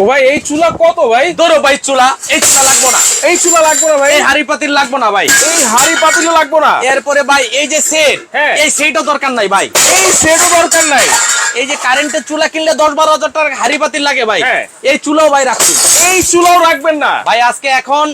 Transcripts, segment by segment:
ও ভাই এই চুলা কত ভাই? ধরো ভাই চুলা এই চুলা লাগবো না। এই চুলা লাগবে না ভাই? এই হাড়ি পাতিল লাগবো না ভাই। এই হাড়ি পাতিল লাগবো না? এরপরে ভাই এই যে সেট হ্যাঁ। এই সেটও দরকার নাই ভাই। এই সেটও দরকার নাই। এই যে কারেন্টের চুলা কিনলে দশ বারো হাজার টাকা হাড়ি পাতিল লাগে ভাই। হ্যাঁ। এই চুলাও ভাই রাখছি এই চুলাও রাখবেন না। ভাই আজকে এখন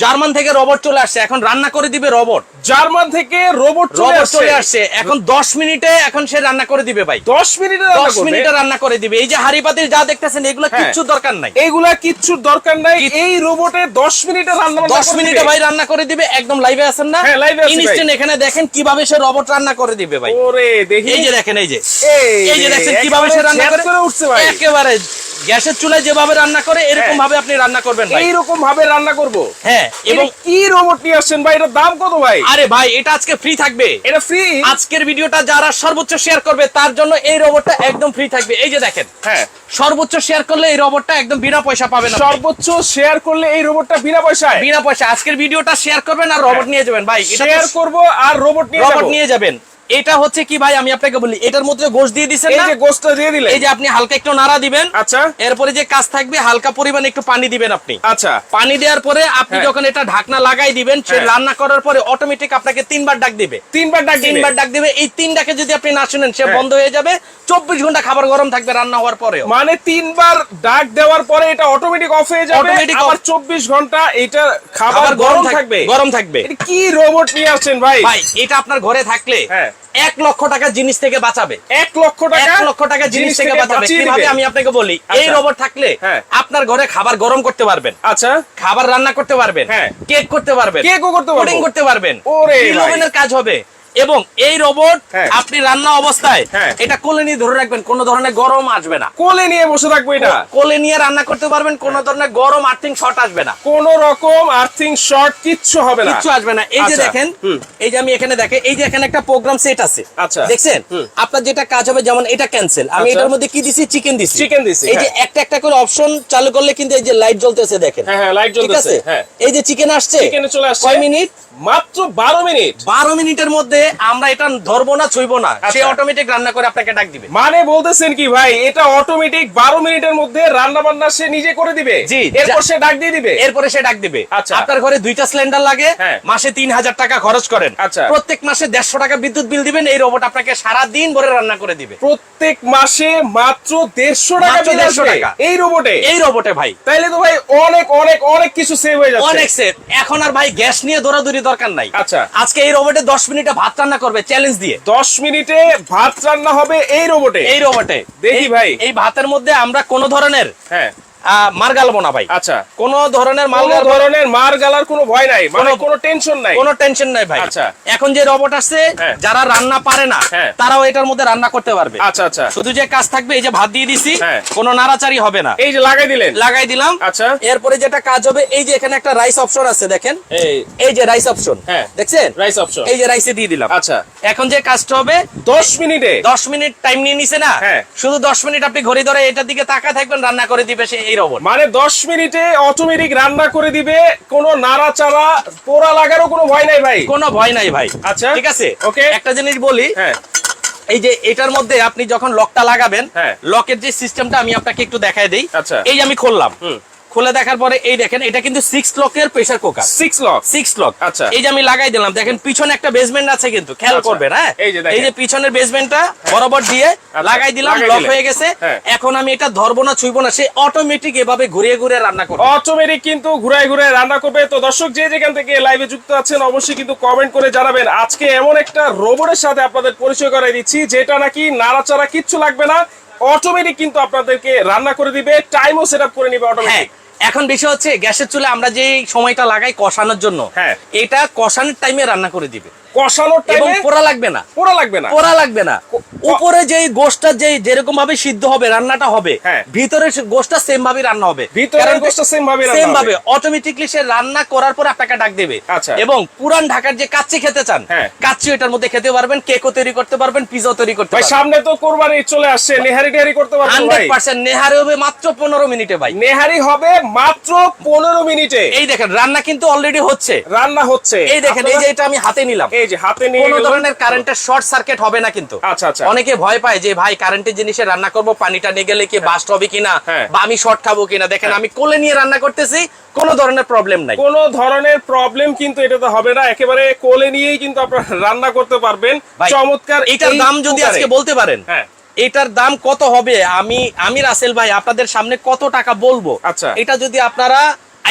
জার্মান থেকে রবট চলে আসছে এখন রান্না করে দিবে রবট। জার্মান থেকে রোবট চলে রবট আসছে। চলে আসছে এখন দশ মিনিটে এখন সে রান্না করে দিবে ভাই। 10 মিনিটে রান্না দশ করবে? মিনিটে রান্না করে দিবে। এই যে হাড়ি পাতিল যা দেখতেছেন এগুলো হ্যাঁ। কিচ্ছু দরকার নাই। এইগুলা কিচ্ছুর দরকার নাই। এই রোবটে 10 মিনিটে রান্না বান্না দশ করে মিনিটে ভাই রান্না করে দিবে একদম লাইভে আছেন না? হ্যাঁ, আছি ইনস্ট্যান্ট এখানে দেখেন কীভাবে সে রবট রান্না করে দিবে ভাই। ওরে দেখি। এই যে দেখেন এই যে। এই যে রে, দেখছেন কীভাবে সে রান্না করে উঠছে ভাই। একেবারে গ্যাসের চুলায় যেভাবে রান্না করে এরকম হ্যাঁ। ভাবে আপনি রান্না করবেন ভাই। এইরকম ভাবে রান্না করব? হ্যাঁ। এবং এবং কি রোবট নিয়ে আসছেন ভাই? এটার দাম কত ভাই? আরে ভাই এটা আজকে ফ্রি থাকবে। এটা ফ্রি আজকের ভিডিওটা যারা সর্বোচ্চ শেয়ার করবে তার জন্য এই রোবটটা একদম ফ্রি থাকবে। এই যে দেখেন হ্যাঁ। সর্বোচ্চ শেয়ার করলে এই রোবটটা একদম বিনা পয়সা পাবেন। সর্বোচ্চ শেয়ার করলে এই রোবটটা বিনা পয়সায়? বিনা পয়সা। আজকের ভিডিওটা শেয়ার করবেন আর রোবট নিয়ে যাবেন ভাই। শেয়ার করব আর রোবট নিয়ে রোবট নিয়ে যাবেন। এটা হচ্ছে কি ভাই আমি আপনাকে বলি এটার মধ্যে গোশ দিয়ে দিছেন এই যে গোস্টটা দিয়ে দিলে এই যে আপনি হালকা একটু নাড়া দিবেন। আচ্ছা। এরপরে যে কাজ থাকবে হালকা পরিমাণে একটু পানি দিবেন আপনি। আচ্ছা। পানি দেওয়ার পরে আপনি হ্যাঁ। যখন এটা ঢাকনা লাগাই দিবেন সে হ্যাঁ। রান্না করার পরে অটোমেটিক আপনাকে তিনবার ডাক দিবে। তিনবার ডাক দিবে। তিনবার ডাক দিবে। এই তিন ডাকে যদি আপনি না শুনেন সে হ্যাঁ। বন্ধ হয়ে যাবে। চব্বিশ ঘণ্টা খাবার গরম থাকবে রান্না হওয়ার পরে মানে তিনবার ডাক দেওয়ার পরে এটা অটোমেটিক অফ হয়ে যাবে। আবার। 24 ঘণ্টা এটা খাবার গরম থাকবে। গরম থাকবে। এটা কি রোবট নিয়ে আসছেন ভাই? ভাই এটা আপনার ঘরে থাকলে হ্যাঁ। এক লক্ষ টাকা জিনিস থেকে বাঁচাবে। এক লক্ষ টাকা এক লক্ষ টাকা জিনিস থেকে বাঁচাবে। কীভাবে আমি আপনাকে বলি এই আচ্ছা। রোবট থাকলে হ্যাঁ। আপনার ঘরে খাবার গরম করতে পারবেন। আচ্ছা। খাবার রান্না করতে পারবেন। হ্যাঁ। কেক করতে পারবেন। কেকও করতে পারবেন করতে পারবেন। ওরে কাজ হবে। এবং এই রোবট হ্যাঁ। আপনি রান্না অবস্থায় হ্যাঁ। এটা কোলে নিয়ে ধরে রাখবেন কোনো ধরনের গরম আসবে না। কোলে নিয়ে বসে থাকব এটা। কোলে নিয়ে রান্না করতে পারবেন কোনো ধরনের গরম আর্থিং শর্ট আসবে না। কোন রকম আর্থিং শর্ট কিচ্ছু হবে না। কিচ্ছু আসবে না। এই যে আচ্ছা, দেখেন এই যে আমি এখানে দেখেন এই যে এখানে একটা প্রোগ্রাম সেট আছে। আচ্ছা, দেখছেন? আপনার যেটা কাজ হবে যেমন এটা ক্যান্সেল আমি আচ্ছা। এটার মধ্যে কি দিছি? চিকেন দিছি। চিকেন দিছি, এই যে হ্যাঁ। একটা একটা করে অপশন চালু করলে কিন্তু এই যে লাইট জ্বলতেছে দেখেন। হ্যাঁ হ্যাঁ লাইট জ্বলতেছে হ্যাঁ। এই যে চিকেন আসছে চিকেনে চলে আসছে কয় মিনিট? মাত্র 12 মিনিট। বারো মিনিটের মধ্যে আমরা এটা ধরবো না ছুইবো না। সে আচ্ছা। অটোমেটিক রান্না করে আপনাকে ডাক দিবে। মানে বলতেছেন কি ভাই এটা অটোমেটিক 12 মিনিটের মধ্যে রান্না বান্না সে নিজে করে দিবে? জি, এরপর সে ডাক দিয়ে দিবে? এরপরে সে ডাক দিবে। আচ্ছা। আপনার ঘরে দুইটা সিলিন্ডার লাগে হ্যাঁ। মাসে তিন হাজার টাকা খরচ করেন। আচ্ছা। প্রত্যেক মাসে দেড়শো টাকা বিদ্যুৎ বিল দিবেন এই রোবট আপনাকে সারা দিন ভরে রান্না করে দিবে। প্রত্যেক মাসে মাত্র 150 টাকা মাত্র বিল 150 আসবে টাকা। এই রোবটে এই রোবটে ভাই। তাইলে তো ভাই অনেক অনেক অনেক কিছু সেভ হয়ে যাচ্ছে। অনেক সেফ এখন আর ভাই গ্যাস নিয়ে দৌড়াদৌড়ি দরকার নাই। আচ্ছা। আজকে এই রোবটে দশ মিনিটে ভাত রান্না করবে চ্যালেঞ্জ দিয়ে। 10 মিনিটে ভাত রান্না হবে এই রোবটে এই রোবটে দেখি ভাই। এই ভাতের মধ্যে আমরা কোন ধরনের হ্যাঁ। মার গালবো না ভাই। আচ্ছা। কোন ধরনের মাল ধরনের মার গালার কোনো ভয় নাই মানে কোনো- টেনশন নাই। কোনো টেনশন নাই ভাই। আচ্ছা। এখন যে রোবট আসছে হ্যাঁ। যারা রান্না পারে না হ্যাঁ। তারাও এটার মধ্যে রান্না করতে পারবে। আচ্ছা আচ্ছা। শুধু যে কাজ থাকবে এই যে ভাত দিয়ে দিছি হ্যাঁ। কোনো নাড়াচাড়ি হবে না। এই যে লাগাই দিলেন। লাগাই দিলাম। আচ্ছা। এরপরে যেটা কাজ হবে এই যে এখানে একটা রাইস অপশন আছে দেখেন। এই। যে রাইস অপশন। দেখছেন? রাইস অপশন এই যে রাইসে দিয়ে দিলাম। আচ্ছা। এখন যে কাজটা হবে 10 মিনিটে। দশ মিনিট টাইম নিয়ে নিছে না। শুধু দশ মিনিট আপনি ঘড়ি ধরে এটার দিকে তাকা থাকবেন রান্না করে দিবে সে এই রোবট মানে 10 মিনিটে অটোমেটিক রান্না করে দিবে কোনো নাড়াচাড়া পোড়া লাগারও কোনো ভয় নাই ভাই কোনো ভয় নাই ভাই আচ্ছা। ঠিক আছে ওকে। একটা জিনিস বলি হ্যাঁ এই যে এটার মধ্যে আপনি যখন লকটা লাগাবেন হ্যাঁ। লকের যে সিস্টেমটা আমি আপনাকে একটু দেখাই দেই আচ্ছা। এই যে আমি খুললাম হুম। খুলে দেখার পরে এই দেখেন এটা কিন্তু সিক্স লকের pressure cooker 6 lock six lock আচ্ছা। এই যে আমি লাগাই দিলাম দেখেন পিছনে একটা বেসমেন্ট আছে কিন্তু খেয়াল আচ্ছা। করবেন হ্যাঁ? এই যে পিছনের বেসমেন্টটা বরাবর দিয়ে লাগাই দিলাম লক হয়ে গেছে। হ্যাঁ। এখন আমি এটা ধরবো না ছুইবো না সে অটোমেটিক এভাবে ঘুরিয়ে ঘুরিয়ে রান্না করবে। অটোমেটিক কিন্তু ঘুরায় ঘুরায় রান্না করবে। তো দর্শক যে যেখান থেকে লাইভে যুক্ত আছেন অবশ্যই কিন্তু কমেন্ট করে জানাবেন। আজকে এমন একটা রোবটের সাথে আপনাদের পরিচয় করাই দিচ্ছি যেটা নাকি নাড়াচাড়া কিচ্ছু লাগবে না। অটোমেটিক কিন্তু আপনাদেরকে রান্না করে দিবে টাইমও সেট করে নিবে হ্যাঁ অটোমেটিক এখন বেশি হচ্ছে গ্যাসের চুলে আমরা যে সময়টা লাগাই কষানোর জন্য হ্যাঁ। এটা কষানোর টাইমে রান্না করে দিবে কষানোর টাইমে পোড়া লাগবে না। পোড়া লাগবে না। পোড়া লাগবে না। উপরে যে গোষ্ঠটা যে যেরকম ভাবে সিদ্ধ হবে রান্নাটা হবে হ্যাঁ। ভিতরে গোষ্ঠটা সেম ভাবে রান্না হবে। ভিতরের গোশটা same ভাবে সেম ভাবে অটোমেটিকলি সে রান্না করার পর আপনাকে ডাক দেবে। আচ্ছা। এবং পুরান ঢাকার যে কাচ্চি খেতে চান হ্যাঁ। কাচ্চি এটার মধ্যে খেতে পারবেন কেকও তৈরি করতে পারবেন পিজাও তৈরি করতে পারবেন। সামনে তো কোরবানি চলে আসছে নেহারি টেহারি করতে পারব হান্ড্রেড ভাই পার্সেন্ট নেহারে হবে মাত্র পনেরো মিনিটে ভাই। নেহারি হবে মাত্র পনেরো মিনিটে। এই দেখেন রান্না কিন্তু অলরেডি হচ্ছে। রান্না হচ্ছে। এই দেখেন এই যে এটা আমি হাতে নিলাম। এই যে হাতে নিয়ে কোনো ধরনের কারেন্টের শর্ট সার্কিট হবে না কিন্তু। আচ্ছা আচ্ছা। অনেকে ভয় পায় যে ভাই কারেন্টের জিনিসে রান্না করব পানিটা নিয়ে গেলে কি বাস্ট হবে কিনা? হ্যাঁ। বা আমি শর্ট খাব কিনা? দেখেন হ্যাঁ। আমি কোলে নিয়ে রান্না করতেছি কোনো ধরনের প্রবলেম নাই। কোনো ধরনের প্রবলেম কিন্তু এটাতে হবে না। একেবারে কোলে নিয়েই কিন্তু আপনারা রান্না করতে পারবেন। চমৎকার এটার দাম যদি আজকে বলতে পারেন হ্যাঁ। এটার দাম কত হবে? আমি আমি রাসেল ভাই আপনাদের সামনে কত টাকা বলব? আচ্ছা। এটা যদি আপনারা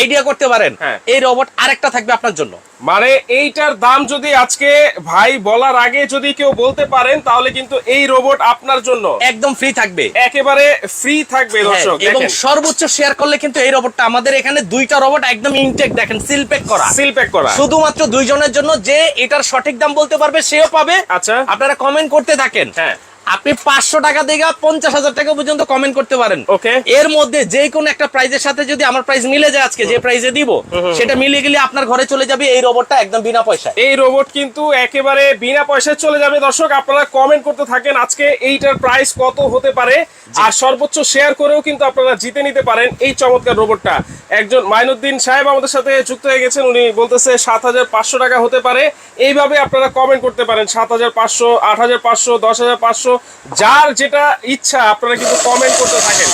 আইডিয়া করতে পারেন। হ্যাঁ। এই রোবট আরেকটা থাকবে আপনার জন্য। মানে এইটার দাম যদি আজকে ভাই বলার আগে যদি কেউ বলতে পারেন তাহলে কিন্তু এই রোবট আপনার জন্য। একদম ফ্রি থাকবে। একেবারে ফ্রি থাকবে দর্শক হ্যাঁ, এবং সর্বোচ্চ শেয়ার করলে কিন্তু এই রোবটটা আমাদের এখানে দুইটা রোবট একদম ইনটেক দেখেন সিল প্যাক করা। সিল প্যাক করা। শুধুমাত্র দুইজনের জন্য যে এটার সঠিক দাম বলতে পারবে সেও পাবে। আচ্ছা। আপনারা কমেন্ট করতে থাকেন। হ্যাঁ। আপনি পাঁচশো টাকা থেকে পঞ্চাশ হাজার টাকা পর্যন্ত কমেন্ট করতে পারেন। ওকে এর মধ্যে যে কোনো একটা প্রাইজের সাথে যদি আমার প্রাইস মিলে যায় আজকে যে প্রাইজে দিব সেটা মিলে গেলে আপনার ঘরে চলে যাবে এই রোবটটা একদম বিনা পয়সা এই রোবট কিন্তু একেবারে বিনা পয়সায় চলে যাবে। দর্শক আপনারা কমেন্ট করতে থাকেন আজকে এইটার প্রাইস কত হতে পারে। আর সর্বোচ্চ শেয়ার করেও কিন্তু আপনারা জিতে নিতে পারেন এই চমৎকার রোবটটা একজন মাইনুদ্দিন সাহেব আমাদের সাথে যুক্ত হয়ে গেছেন। উনি বলতেছে সাত হাজার পাঁচশো টাকা হতে পারে। এইভাবে আপনারা কমেন্ট করতে পারেন। সাত হাজার পাঁচশো আট হাজার পাঁচশো দশ হাজার পাঁচশো। যার যেটা ইচ্ছা আপনারা কিন্তু কমেন্ট করতে থাকেন।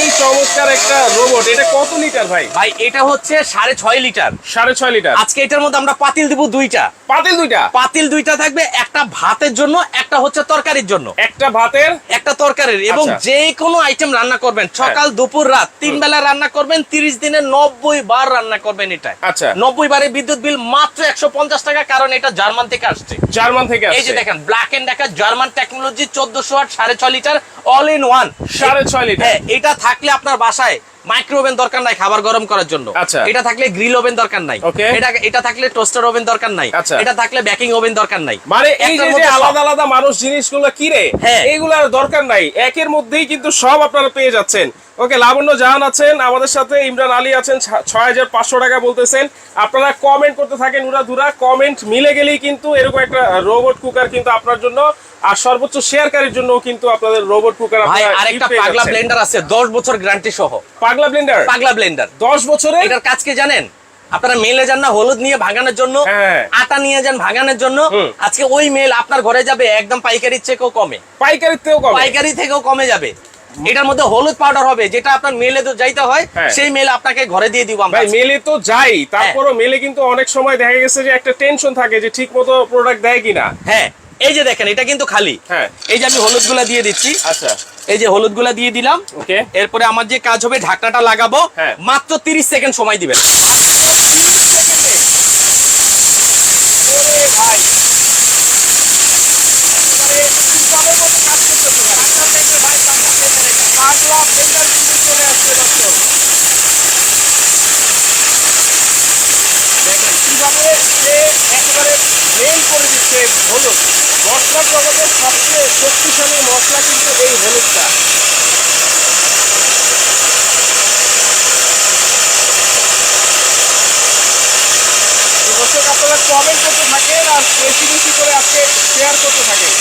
এই চমৎকার একটা রোবট এটা কত লিটার ভাই? ভাই এটা হচ্ছে সাড়ে ছয় লিটার সাড়ে ছয় লিটার আজকে এটার মধ্যে আমরা পাতিল দিব দুইটা। পাতিল দুইটা? পাতিল দুইটা থাকবে একটা ভাতের জন্য একটা হচ্ছে তরকারির জন্য। একটা ভাতের? একটা তরকারির এবং আচ্ছা। যে কোনো আইটেম রান্না করবেন। সকাল দুপুর রাত তিন বেলা রান্না করবেন তিরিশ দিনে নব্বই বার রান্না করবেন এটা। আচ্ছা। নব্বই বারে বিদ্যুৎ বিল মাত্র একশো পঞ্চাশ টাকা কারণ এটা জার্মান থেকে আসছে। জার্মান থেকে এই যে দেখেন black and Decker German technology চোদ্দশো আট সাড়ে ছয় লিটার অল ইন ওয়ান সাড়ে ছয় লিটার। হ্যাঁ এটা থাকলে আপনার বাসায় মাইক্রো ওভেন দরকার নাই খাবার গরম করার জন্য। আচ্ছা। এটা থাকলে গ্রিল ওভেন দরকার নাই। এটা এটা থাকলে টোস্টার ওভেন দরকার নাই। আচ্ছা। এটা থাকলে বেকিং ওভেন দরকার নাই। মানে এই যে। আলাদা আলাদা মানুষ জিনিসগুলো কিনে হ্যাঁ। এইগুলার দরকার নাই। একের মধ্যেই কিন্তু সব আপনারা পেয়ে যাচ্ছেন। ওকে লাবণ্য জাহান আছেন আমাদের সাথে ইমরান আলী আছেন ছয় হাজার পাঁচশো টাকা বলতেছেন। আপনারা কমেন্ট করতে থাকেন উড়া ধুরা। কমেন্ট মিলে গেলেই কিন্তু এরকম একটা রোবট কুকার কিন্তু আপনার জন্য আর সর্বোচ্চ শেয়ারকারীর জন্য কিন্তু আপনাদের রোবট কুকার ভাই আরেকটা পাগলা ব্লেন্ডার আছে দশ বছর গ্যারান্টি সহ। পাগলা ব্লেন্ডার পাগলা ব্লেন্ডার দশ বছরে? এটার কাজ কি জানেন? আপনারা মেলে যান না হলুদ নিয়ে ভাঙানোর জন্য হ্যাঁ। আটা নিয়ে যান ভাঙানোর জন্য। আজকে ওই মেল আপনার ঘরে যাবে একদম পাইকারির চেয়েও কমে। পাইকারিতেও কম? পাইকারি থেকেও কমে যাবে। এটার মধ্যে হলুদ পাউডার হবে যেটা আপনার মেলে তো যাইতে হয় হ্যাঁ। সেই মেল আপনাকে ঘরে দিয়ে দিব আমরা ভাই মেলে তো যাই তারপরও মেলে কিন্তু অনেক সময় দেখা গেছে যে একটা টেনশন থাকে যে ঠিক মতো প্রোডাক্ট দেয় কিনা। হ্যাঁ। এই যে দেখেন এটা কিন্তু খালি। হ্যাঁ। এই যে আমি হলুদগুলা দিয়ে দিচ্ছি। আচ্ছা। এই যে হলুদগুলা দিয়ে দিলাম। ওকে এরপরে আমার যে কাজ হবে ঢাকনাটা লাগাবো। হ্যাঁ। মাত্র তিরিশ সেকেন্ড সময় দিবেন কীভাবে সে একেবারে মেল করে দিচ্ছে হলুদ মশলার জগতের সবচেয়ে শক্তিশালী মশলা কিন্তু এই হলুদটা। দর্শক আপনারা কমেন্ট করতে থাকেন আর বেশি বেশি করে আজকে শেয়ার করতে থাকেন।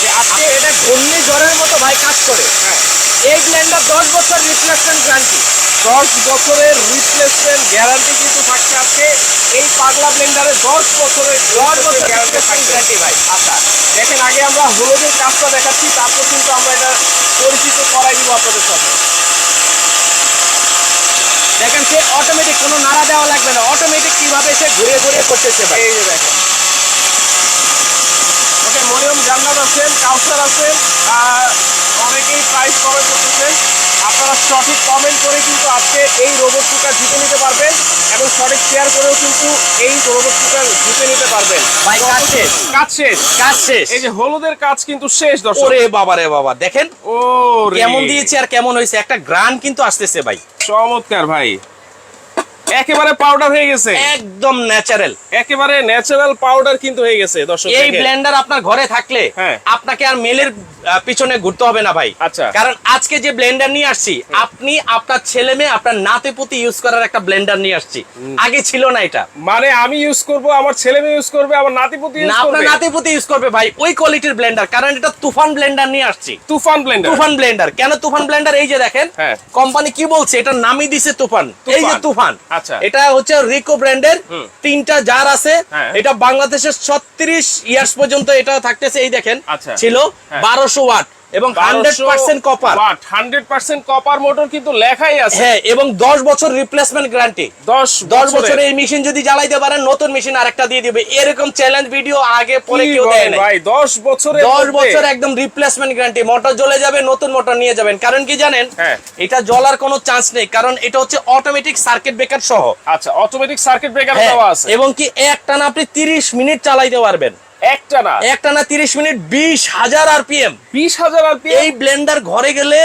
যে আজকে এটা ঘূর্ণি জ্বরের মতো ভাই কাজ করে। হ্যাঁ। এই ব্লেন্ডার দশ বছর রিপ্লেসমেন্ট গ্যারান্টি দশ বছরের রিপ্লেসমেন্ট গ্যারান্টি কিন্তু থাকছে আজকে। এই পাগলা ব্লেন্ডারে দশ বছরের দশ বছর গ্যারান্টি ভাই। আচ্ছা দেখেন আগে আমরা হলুদের কাজটা দেখাচ্ছি তারপর কিন্তু আমরা এটা পরিচিত করাই দিব আপনাদের সাথে। দেখেন সে অটোমেটিক কোনো নাড়া দেওয়া লাগবে না। অটোমেটিক কীভাবে সে ঘুরে ঘুরে করতেছে ভাই। এই দেখেন। ওকে মরিয়ম জান্নাত আছেন কাউসার আছেন অনেকেই প্রাইস কমেন্ট করতেছেন। আপনারা সঠিক কমেন্ট করে কিন্তু আজকে এই রোবট কুকার জিতে নিতে পারবেন এবং সঠিক শেয়ার করেও কিন্তু এই রোবট কুকার জিতে নিতে পারবেন। ভাই, কাজ শেষ। কাজ শেষ। কাজ শেষ। এই যে হলুদের কাজ কিন্তু শেষ দর্শক। ওরে বাবা রে বাবা দেখেন। ও। কেমন দিয়েছে আর কেমন হয়েছে? একটা গ্রান কিন্তু আসতেছে ভাই। চমৎকার ভাই। একেবারে পাউডার হয়ে গেছে। একদম ন্যাচারাল একেবারে ন্যাচারাল পাউডার কিন্তু হয়ে গেছে দর্শক এই ব্লেন্ডার আপনার ঘরে থাকলে হ্যাঁ। আপনাকে আর মেলের পিছনে ঘুরতে হবে না ভাই। আচ্ছা। কারণ আজকে যে ব্লেন্ডার নিয়ে আসছি আপনি আপনার ছেলে মেয়ে আপনার নাতে পুতি ইউজ করার একটা ব্লেন্ডার নিয়ে আসছি। আগে ছিল না এটা। মানে আমি ইউজ করব আমার ছেলে মেয়ে ইউজ করবে আমার নাতিপুতি ইউজ না আপনার করবে? নাতে পুতি ইউজ করবে ভাই ওই কোয়ালিটির ব্লেন্ডার কারণ এটা তুফান ব্লেন্ডার নিয়ে আসছি। তুফান ব্লেন্ডার তুফান ব্লেন্ডার কেন তুফান ব্লেন্ডার এই যে দেখেন হ্যাঁ। কোম্পানি কি বলছে? এটা নামই দিছে তুফান। এই যে তুফান। আচ্ছা। এটা হচ্ছে রিকো ব্র্যান্ডের তিনটা জার আছে হ্যাঁ। এটা বাংলাদেশের ছত্রিশ ইয়ার্স পর্যন্ত এটা থাকতেছে এই দেখেন আচ্ছা। ছিল হ্যাঁ। বারোশো ওয়াট এবং hundred percent copper watt hundred percent copper motor কিন্তু লেখাই আছে। হ্যাঁ এবং দশ বছর রিপ্লেসমেন্ট গ্যারান্টি দশ দশ। বছরে এই মেশিন যদি জ্বালাইতে পারেন নতুন মেশিন আরেকটা দিয়ে দিবে। এরকম চ্যালেঞ্জ ভিডিও আগে পরে কেউ দেয় নাই। ভাই দশ বছরে দশ বছর একদম রিপ্লেসমেন্ট গ্যারান্টি মোটর জ্বলে যাবে নতুন মোটর নিয়ে যাবেন। কারণ কি জানেন? হ্যাঁ। এটা জ্বলার কোনো চান্স নেই। কারণ এটা হচ্ছে অটোমেটিক সার্কিট ব্রেকার সহ। আচ্ছা অটোমেটিক সার্কিট ব্রেকার দেওয়া আছে। এবং কি একটানা আপনি তিরিশ মিনিট চালাইতে পারবেন। একটা না। একটানা তিরিশ মিনিট বিশ হাজার আরপিএম। বিশ হাজার আর এই ব্লেন্ডার ঘরে গেলে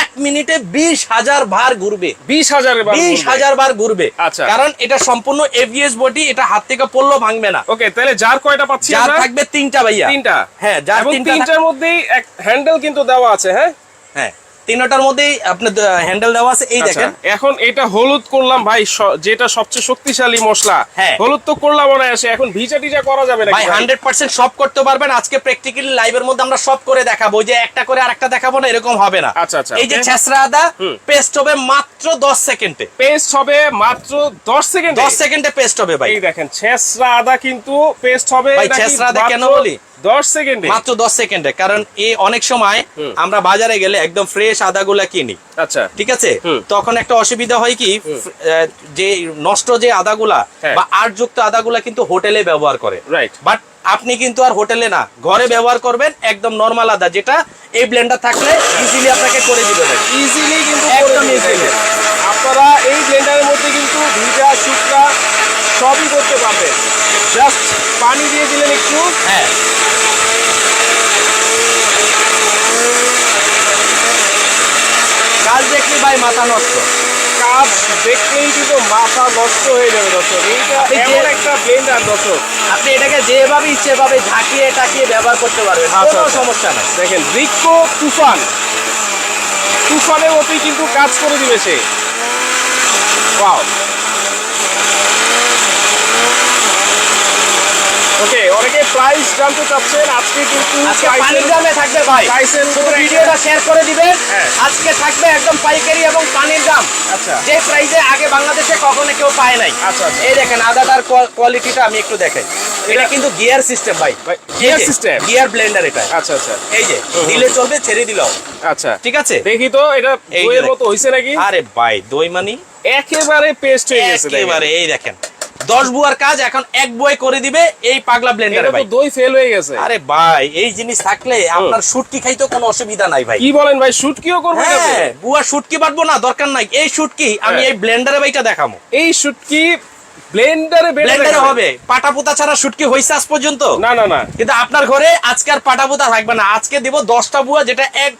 এক মিনিটে বিশ হাজার ভার ঘুরবে। বিশ হাজারের বিশ হাজার বার ঘুরবে। আচ্ছা। কারণ এটা সম্পূর্ণ এভিএস বডি এটা হাত থেকে পড়লেও ভাঙবে না। ওকে তাহলে যার কয়টা পাচ্ছি যার থাকবে তিনটা ভাইয়া। তিনটা। হ্যাঁ তিনটা তিনটার মধ্যেই এক হ্যান্ডেল কিন্তু দেওয়া আছে হ্যাঁ? হ্যাঁ। তিনটার মধ্যেই আপনার হ্যান্ডেল দেওয়া আছে। এই আচ্ছা, দেখেন। এখন এটা হলুদ করলাম ভাই যেটা সবচেয়ে শক্তিশালী মশলা। হ্যাঁ। হলুদ তো করলাম মনে আসে এখন ভিজা টিজা করা যাবে না ভাই হান্ড্রেড পার্সেন্ট সব করতে পারবেন। আজকে প্র্যাকটিক্যালি লাইভের মধ্যে আমরা সব করে দেখাবো। যে একটা করে আরেকটা দেখাবো না এরকম হবে না। আচ্ছা, আচ্ছা, এই যে. ছেসরা আদা পেস্ট হবে মাত্র দশ সেকেন্ডে। পেস্ট হবে মাত্র দশ সেকেন্ড? দশ সেকেন্ডে পেস্ট হবে ভাই। এই দেখেন ছেসরা আদা কিন্তু পেস্ট হবে ভাই, ছেসরা আদা কেন বলি? দশ সেকেন্ডে? মাত্র দশ সেকেন্ডে কারণ এই অনেক সময় আমরা বাজারে গেলে একদম ফ্রেশ আদাগুলা কিনি। আচ্ছা। ঠিক আছে? তখন একটা অসুবিধা হয় কি যে নষ্ট যে আদাগুলা হ্যাঁ। বা আটযুক্ত আদাগুলা কিন্তু হোটেলে ব্যবহার করে। রাইট বাট আপনি কিন্তু আর হোটেলে না ঘরে ব্যবহার করবেন একদম নর্মাল আদা যেটা এই ব্লেন্ডার থাকলে ইজিলি আপনাকে করে দিবে। ইজিলি কিন্তু একদম easily। আপনারা এই ব্লেন্ডারের মধ্যে কিন্তু ভিজা শুকনা সবই করতে পারবেন জাস্ট পানি দিয়ে দিলেন একটু। হ্যাঁ। কাজ দেখলি ভাই মাথা নষ্ট। কাজ দেখলেই কিন্তু মাথা নষ্ট হয়ে যাবে দর্শক। এইটা এমন একটা ব্লেন্ডার দর্শক। আপনি এটাকে যেভাবে ইচ্ছে ভাবে ঝাঁকিয়ে টাকিয়ে ব্যবহার করতে পারবেন আচ্ছা, কোনো আচ্ছা। সমস্যা নাই। দেখেন রিক্কো তুফান। তুফানের মতোই কিন্তু কাজ করে দিবে সে। ওয়াও ওকে অনেকে প্রাইস জানতে চাচ্ছেন আজকে কিন্তু পানির দামে থাকবে ভাই। ভিডিওটা শেয়ার করে দিবেন। হ্যাঁ। আজকে থাকবে একদম পাইকারি এবং পানির দাম। আচ্ছা। যে প্রাইসে আগে বাংলাদেশে কখনো কেউ পায় নাই। আচ্ছা, আচ্ছা। এই দেখেন আদাটার কোয়ালিটিটা আমি একটু দেখাই। এটা কিন্তু গিয়ার সিস্টেম ভাই। gear system? গিয়ার ব্লেন্ডার এটা। আচ্ছা আচ্ছা। এই যে। দিলে চলবে ছেড়ে দিলাও। আচ্ছা। ঠিক আছে? দেখি তো এটা দইয়ের মতো হইছে নাকি? আরে ভাই দই মানি একেবারে পেস্ট হয়ে গেছে একেবারে এই দেখেন। দশ বুয়ার কাজ এখন এক বই করে দিবে এই পাগলা ব্লেন্ডারে এটা তো ভাই। দই ফেল হয়ে গেছে। আরে ভাই এই জিনিস থাকলে আপনার শুটকি খাইতে কোনো অসুবিধা নাই ভাই। কি বলেন ভাই শুট কিও করবে? হ্যাঁ বুয়া শুটকি বাটবো না দরকার নাই। এই শুটকি আমি হ্যাঁ। এই ব্লেন্ডারে বাইটা দেখাবো এই শুটকি ব্লেন্ডারে ব্লেন্ডারে হবে। পাটা পোতা ছাড়া শুটকি হইছে আজ পর্যন্ত? না না না। কিন্তু আপনার ঘরে আজকে আর পাটা পোতা থাকবে না। আজকে দিব দশটা বুয়া যেটা এক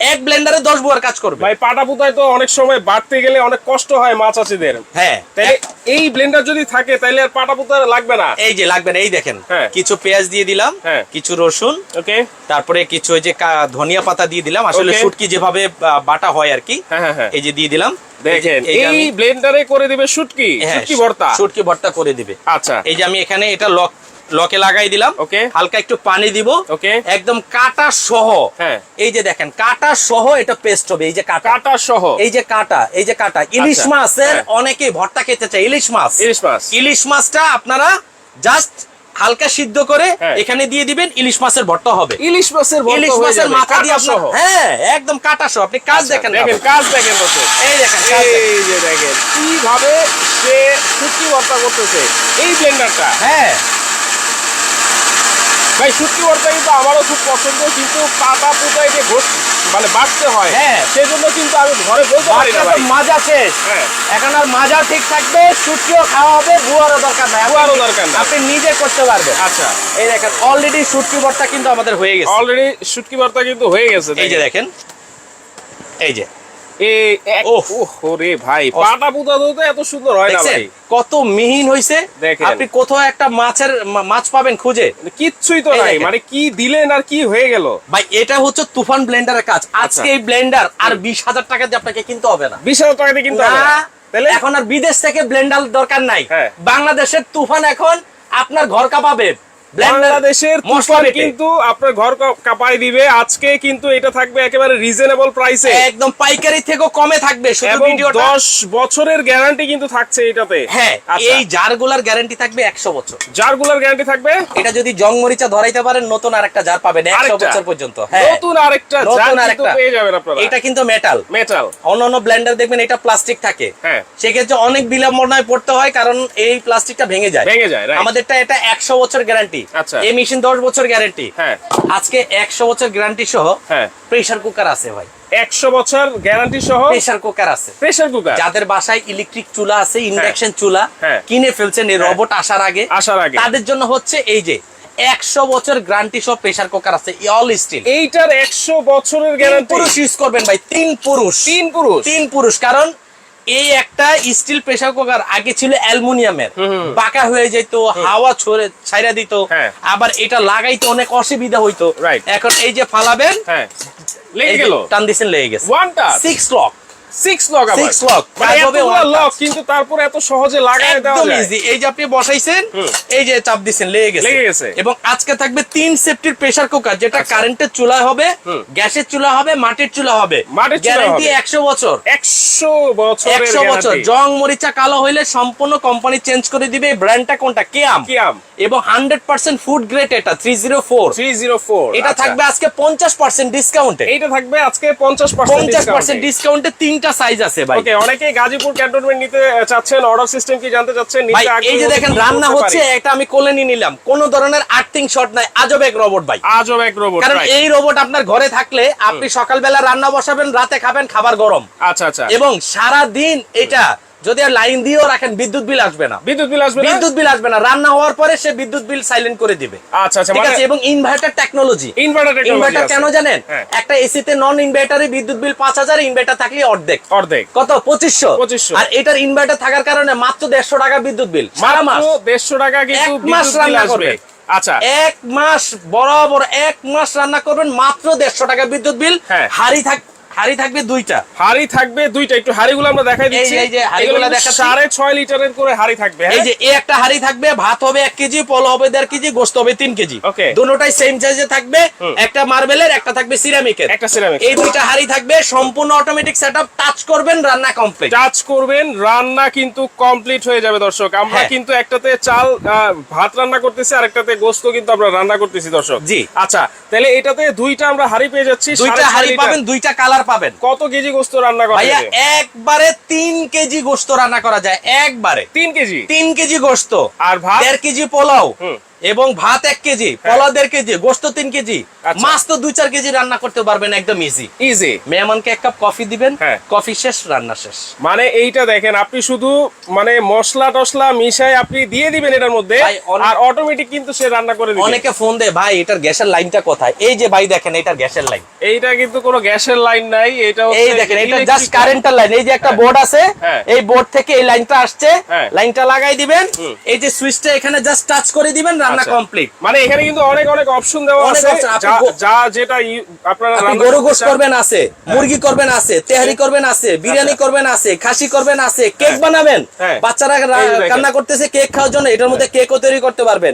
এক ব্লেন্ডারে দশ বুয়ার কাজ করবে। ভাই পাটা পুতায় তো অনেক সময় বাড়তে গেলে অনেক কষ্ট হয় মাছ চাষিদের। হ্যাঁ। তাই এই ব্লেন্ডার যদি থাকে তাহলে আর পাটা পুতা লাগবে না? এই যে লাগবে না এই দেখেন। হ্যাঁ। কিছু পেঁয়াজ দিয়ে দিলাম হ্যাঁ। কিছু রসুন ওকে। তারপরে কিছু ওই যে ধনিয়া পাতা দিয়ে দিলাম। আসলে শুটকি যেভাবে বাটা হয় আর কি হ্যাঁ এই যে দিয়ে দিলাম। দেখেন এই ব্লেন্ডারে করে দিবে শুটকি? শুটকি ভর্তা? শুটকি ভর্তা করে দিবে। আচ্ছা। এই যে আমি এখানে এটা লক লকে লাগাই দিলাম। Okay. হালকা একটু পানি দিব। Okay. একদম কাটা সহ। হ্যাঁ। এই যে দেখেন কাটা সহ এটা পেস্ট হবে এই যে কাটা। কাটা সহ। এই যে কাটা এই যে কাটা। ইলিশ আচ্ছা, মাছের হ্যাঁ। অনেকে ভর্তা খেতে চায় ইলিশ মাছ। ইলিশ মাছ। ইলিশ মাছটা আপনারা জাস্ট হালকা সিদ্ধ করে হ্যাঁ। এখানে দিয়ে দিবেন ইলিশ মাছের ভর্তা হবে। ইলিশ মাছের ইলিশ মাছের মাথা দিয়ে সহ। হ্যাঁ একদম কাটা সহ। আপনি কাজ আচ্ছা, দেখেন দেখেন কাজ দেখেন এই দেখেন এই যে দেখেন কীভাবে সে শুটকি ভর্তা করতেছে। এই ব্লেন্ডারটা হ্যাঁ। ভাই শুটকি ভর্তা কিন্তু আমারও খুব পছন্দ কিন্তু পাতা পুতায় যে ঘষ মানে বাড়তে হয়। হ্যাঁ। সেজন্য কিন্তু আমি ঘরে বলতে পারি না ভাই। মাজা শেষ। হ্যাঁ। এখন আর মাজা ঠিক থাকবে শুটকিও খাওয়া হবে বুয়ারও দরকার নাই। বুয়ারও দরকার নাই। আপনি নিজে করতে পারবেন। আচ্ছা। এই দেখেন অলরেডি শুটকি ভর্তা কিন্তু আমাদের হয়ে গেছে। অলরেডি শুটকি ভর্তা কিন্তু হয়ে গেছে এই যে দেখেন এই যে। এ এক- ওহ। ওহ রে ভাই পাটা পুতা তো এত সুন্দর হয় না দেখছেন? ভাই। কত মিহিন হয়েছে আপনি কোথাও একটা মাছের মাছ পাবেন খুঁজে। কিচ্ছুই তো নাই মানে কি দিলেন আর কি হয়ে গেল? ভাই এটা হচ্ছে তুফান ব্লেন্ডারের কাজ। আচ্ছা। আজকে এই ব্লেন্ডার আর বিশ হাজার টাকা দিয়ে আপনাকে কিনতে হবে না। বিশ হাজার টাকা দিয়ে কিনতে হবে না। না। তাহলে এখন আর বিদেশ থেকে ব্লেন্ডার দরকার নাই। হ্যাঁ। বাংলাদেশের তুফান এখন আপনার ঘর কাঁপাবে। Blender বাংলাদেশের তুফান কিন্তু আপনার ঘর কাঁপায় দিবে। আজকে কিন্তু এটা থাকবে একেবারে রিজনেবল প্রাইসে একদম পাইকারি থেকেও কমে থাকবে শুধু ভিডিওটা দশ বছরের গ্যারান্টি কিন্তু থাকছে এটাতে। হ্যাঁ আচ্ছা, এই জারগুলার গ্যারান্টি থাকবে একশো বছর। জারগুলার গ্যারান্টি থাকবে? এটা যদি জং মরিচা ধরাইতে পারেন নতুন আরেকটা জার পাবেন একশো আরেকটা? বছর পর্যন্ত। হ্যাঁ। নতুন আরেকটা জার কিন্তু। পেয়ে যাবেন আপনারা। এটা কিন্তু মেটাল মেটাল অন্যান্য ব্লেন্ডার দেখবেন এটা প্লাস্টিক থাকে। হ্যাঁ। সেক্ষেত্রে অনেক বিলম্বনায় পড়তে হয় কারণ এই প্লাস্টিকটা ভেঙে যায়। ভেঙে যায়, আমাদেরটা এটা একশো বছর গ্যারান্টি আচ্ছা। এই মেশিন দশ বছর গ্যারান্টি হ্যাঁ। আজকে একশো বছর গ্যারান্টি সহ হ্যাঁ। প্রেসার কুকার আছে ভাই। একশো বছর গ্যারান্টি সহ প্রেসার কুকার আছে। প্রেসার কুকার যাদের বাসায় ইলেকট্রিক চুলা আছে ইন্ডাকশন চুলা হ্যাঁ। কিনে ফেলছেন এই হ্যাঁ। রোবট আসার আগে আসার আগে। তাদের জন্য হচ্ছে এই যে একশো বছর গ্যারান্টি সহ প্রেসার কুকার আছে অল স্টিল এইটার একশো বছরের গ্যারান্টি পুরুষ ইউজ করবেন ভাই তিন পুরুষ। তিন পুরুষ। তিন পুরুষ কারণ এই একটা স্টিল প্রেসার কুকার আগে ছিল অ্যালুমিনিয়ামের। পাকা হয়ে যেত হাওয়া ছড়ে ছাইরা দিত। হ্যাঁ। আবার এটা লাগাইতে অনেক অসুবিধা হইতো. এখন এই যে ফালাবেন হ্যাঁ। লেগে গেল। টান দিছেন লেগে গেছে। One touch six lock six lock আবার। Six lock, হবে লক কিন্তু তারপরে এত সহজে লাগায় দেওয়া একদম ইজি এই যে আপনি বসাইছেন এই যে চাপ দিছেন লেগে গেছে। লেগে গেছে। এবং আজকে থাকবে তিন সেফটির প্রেসার কুকার যেটা আচ্ছা। কারেন্টের চুলা হবে গ্যাসের চুলা হবে মাটির চুলা হবে। মাটির চুলা গ্যারান্টি হবে। একশো বছর। একশো বছরের একশো বছর। জং মরিচা কালো হইলে সম্পূর্ণ কোম্পানি চেঞ্জ করে দিবে। ব্র্যান্ডটা কোনটা? কেয়াম কি আম এবং হান্ড্রেড পার্সেন্ট ফুড গ্রেড এটা three zero four three zero four এটা থাকবে আজকে পঞ্চাশ পার্সেন্ট ডিসকাউন্টে এটা থাকবে আজকে পঞ্চাশ পঞ্চাশ পার্সেন্ট ডিসকাউন্টে তিনটা সাইজ আছে ভাই। ওকে অনেকেই গাজীপুর ক্যান্টনমেন্ট নিতে চাচ্ছেন। অর্ডার সিস্টেম কি জানতে চাচ্ছেন? নিতে ভাই এই যে দেখেন রান্না হচ্ছে? এটা আমি কোলে নিয়ে নিলাম। কোন ধরনের আর্থিং শট নাই। আজব এক রোবট ভাই। আজব এক রোবট কারণ এই রোবট আপনার ঘরে থাকলে আপনি সকালবেলা রান্না বসাবেন রাতে খাবেন খাবার গরম। আচ্ছা আচ্ছা। এবং সারা দিন এটা যদি আর লাইন দিয়েও রাখেন বিদ্যুৎ বিল আসবে না। বিদ্যুৎ বিল আসবে বিদ্যুৎ বিল আসবে না। রান্না হওয়ার পরে সে বিদ্যুৎ বিল সাইলেন্ট করে দিবে। আচ্ছা আচ্ছা ঠিক মানে আছে? এবং ইনভার্টার টেকনোলজি ইনভার্টার ইনভার্টার কেন জানেন? হ্যাঁ। একটা এসিতে নন ইনভার্টারে বিদ্যুৎ বিল পাঁচ হাজার ইনভার্টার থাকলে অর্ধেক। অর্ধেক। কত? পঁচিশশো। 2500 আর এটার ইনভার্টার থাকার কারণে মাত্র দেড়শো টাকা বিদ্যুৎ বিল। সারা মাস। মাত্র দেড়শো টাকা কিন্তু মাস বিদ্যুৎ বিল রান্না আসবে। করবে। আচ্ছা। এক মাস বরাবর এক মাস রান্না করবেন মাত্র দেড়শো টাকা বিদ্যুৎ বিল। হ্যাঁ। হাড়ি থাক হাড়ি থাকবে দুইটা। হাড়ি থাকবে দুইটা একটু হাড়িগুলো আমরা দেখাই দিচ্ছি। এই যে হাঁড়িগুলো এগুলো কিন্তু দেখাচ্ছি। সাড়ে ছয় লিটারের করে হাড়ি থাকবে এই হ্যাঁ যে এই একটা হাড়ি থাকবে ভাত হবে এক কেজি পল হবে দেড় কেজি গোস্ত হবে তিন কেজি। দুটোটাই সেম সাইজে থাকবে একটা মার্বেলের একটা থাকবে সিরামিকের একটা সিরামিক এই দুইটা হাড়ি থাকবে সম্পূর্ণ অটোমেটিক সেটআপ টাচ করবেন রান্না কমপ্লিট টাচ করবেন রান্না কিন্তু কমপ্লিট হয়ে যাবে দর্শক। আমরা হ্যাঁ। কিন্তু একটাতে চাল ভাত রান্না করতেছি আর একটাতে গোস্ত কিন্তু আমরা রান্না করতেছি দর্শক। জি। আচ্ছা তাহলে এটাতে দুইটা আমরা হাড়ি পেয়ে যাচ্ছি দুইটা হাড়ি পাবেন দুইটা কালার পাবেন। কত কেজি গোস্ত রান্না করা যায় একবারে তিন কেজি গোস্ত রান্না করা যায় একবারে। তিন কেজি? তিন কেজি গোস্ত। আর ভাত? দেড় কেজি পোলাও। এবং ভাত এক কেজি পোলাও দেড় কেজি গোস্ত তিন কেজি আচ্ছা। মাছ তো দুই চার কেজি রান্না করতে পারবেন একদম ইজি ইজি মেহমানকে এক কাপ কফি দিবেন হ্যাঁ। কফি শেষ রান্না শেষ মানে এইটা দেখেন আপনি শুধু মানে মশলা টসলা মিশাই আপনি দিয়ে দিবেন এটার মধ্যে আর অটোমেটিক কিন্তু সে রান্না করে দিবে অনেকে ফোন দেয় ভাই এটার গ্যাসের লাইনটা কোথায় এই যে ভাই দেখেন এটার গ্যাসের লাইন এইটা কিন্তু কোনো গ্যাসের লাইন নাই এটা এই দেখেন এটা জাস্ট কারেন্টের লাইন এই যে একটা হ্যাঁ। বোর্ড আছে হ্যাঁ। এই বোর্ড থেকে এই লাইনটা আসছে হ্যাঁ। লাইনটা লাগাই দিবেন এই যে সুইচটা এখানে জাস্ট টাচ করে দিবেন রান্না আচ্ছা। কমপ্লিট মানে এখানে কিন্তু অনেক অনেক অপশন দেওয়া আছে যা- যেটা আপনারা আপনি গরু গোশ করবেন আছে মুরগি করবেন আছে তেহারি করবেন আছে বিরিয়ানি আচ্ছা। করবেন আছে খাসি করবেন আছে কেক বানাবেন হ্যাঁ। বাচ্চারা এই যে রা- দেখেন। কান্না করতেছে কেক খাওয়ার জন্য এটার মধ্যে কেকও তৈরি করতে পারবেন.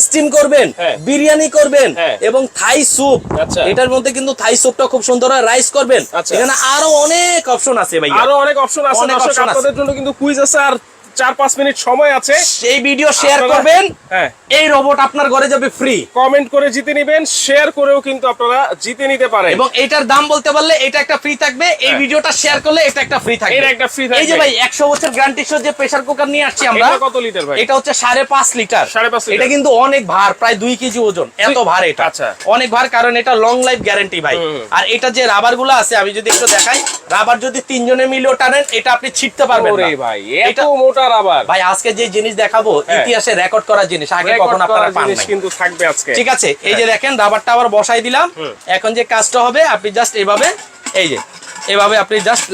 স্টিম করবেন হ্যাঁ। বিরিয়ানি করবেন হ্যাঁ। এবং থাই স্যুপ আচ্ছা। এটার মধ্যে কিন্তু থাই স্যুপটা খুব সুন্দর হয় রাইস করবেন আচ্ছা। এখানে আরও অনেক অপশন আছে ভাই আরও অনেক অপশন আছে অনেক দর্শক আছে। আপনাদের জন্য কিন্তু কুইজ আছে আর চার পাঁচ মিনিট সময় আছে। সেই ভিডিও শেয়ার করবেন। হ্যাঁ। এই রোবট আপনার ঘরে যাবে ফ্রি কমেন্ট করে জিতে নিবেন শেয়ার করেও কিন্তু আপনারা জিতে নিতে পারেন। এবং এটার দাম বলতে পারলে এটা একটা ফ্রি থাকবে। এই হ্যাঁ। ভিডিওটা শেয়ার করলে এটা একটা ফ্রি থাকবে। এটা একটা free এই যে ভাই একশো বছর গ্যারান্টি সহ যে প্রেসার কুকার নিয়ে আসছি আমরা এটা কত লিটার ভাই? এটা হচ্ছে সাড়ে পাঁচ লিটার সাড়ে পাঁচ লিটার। এটা কিন্তু অনেক ভার প্রায় দুই কেজি ওজন। এত ভার এটা। আচ্ছা। অনেক ভার কারণ এটা লং লাইফ গ্যারান্টি ভাই। আর এটা যে রাবারগুলো আছে আমি যদি একটু দেখাই রাবার যদি তিনজনে মিলেও টানেন এটা আপনি ছিটতে পারবেন ওরে না। ভাই এত এটা মোটা আবার। ভাই আজকে যে জিনিস দেখাবো হ্যাঁ। ইতিহাসে রেকর্ড করা জিনিস আগে কখনো আপনারা পান নাই কিন্তু থাকবে আজকে। ঠিক আছে? এই যে দেখেন রাবারটা আবার বসাই দিলাম। এখন যে কাজটা হবে আপনি জাস্ট এইভাবে এই যে এভাবে আপনি জাস্ট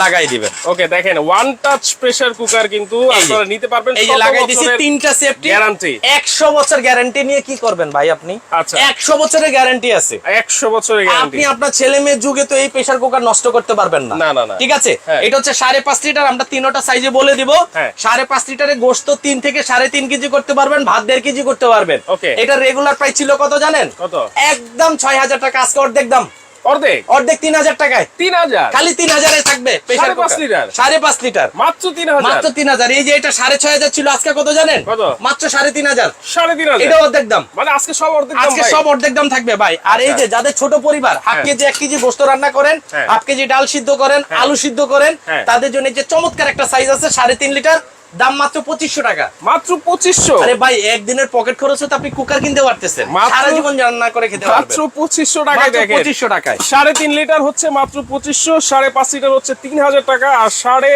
লাগাই দিবেন ওকে দেখেন ওয়ান টাচ প্রেসার কুকার কিন্তু আপনারা নিতে পারবেন এই যে লাগাই দিছি তিনটা সেফটি guarantee। একশো বছর গ্যারান্টি নিয়ে কি করবেন ভাই আপনি আচ্ছা। একশো বছরের গ্যারান্টি আছে একশো বছরের গ্যারান্টি আপনি আপনার ছেলে মেয়ের যুগে তো এই প্রেসার কুকার নষ্ট করতে পারবেন না না, না। ঠিক আছে হ্যাঁ। এটা হচ্ছে সাড়ে পাঁচ লিটার আমরা তিনোটা সাইজে বলে দিব হ্যাঁ। সাড়ে পাঁচ লিটারে গোশত তিন থেকে সাড়ে তিন কেজি করতে পারবেন ভাত দেড় কেজি করতে পারবেন Okay. এটা রেগুলার প্রাইস ছিল কত জানেন কত? একদম ছয় হাজার টাকা আজকে অর্ধেক দাম অর্ধেক? অর্ধেক তিন হাজার টাকায়। তিন হাজার? খালি তিন হাজারে থাকবে সাড়ে পাঁচ লিটার? সাড়ে পাঁচ লিটার। মাত্র তিন হাজার? মাত্র তিন হাজার। এই যে এটা সাড়ে ছয় হাজার ছিল আজকে কত জানেন? কত? মাত্র সাড়ে তিন হাজার। সাড়ে তিন হাজার। এটা অর্ধেক দাম। মানে আজকে সব অর্ধেক আজকে সব অর্ধেক দাম থাকবে ভাই। আর এই যে যাদের ছোট পরিবার হাফ হ্যাঁ। কেজি এক কেজি গোস্ত রান্না করেন হ্যাঁ। হাফ কেজি ডাল সিদ্ধ করেন হ্যাঁ। আলু সিদ্ধ করেন। তাদের জন্য যে চমৎকার একটা সাইজ আছে সাড়ে তিন লিটার। দাম মাত্র পঁচিশশো টাকা। মাত্র পঁচিশশো? আরে ভাই একদিনের পকেট খরচ হতে আপনি কুকার কিনতে পারতেছেন। সারা জীবন রান্না করে খেতে মাত্র পঁচিশশো টাকায় দেখেন। পঁচিশশো টাকায়। সাড়ে তিন লিটার হচ্ছে মাত্র পঁচিশশো সাড়ে পাঁচ লিটার হচ্ছে তিন হাজার টাকা আর সাড়ে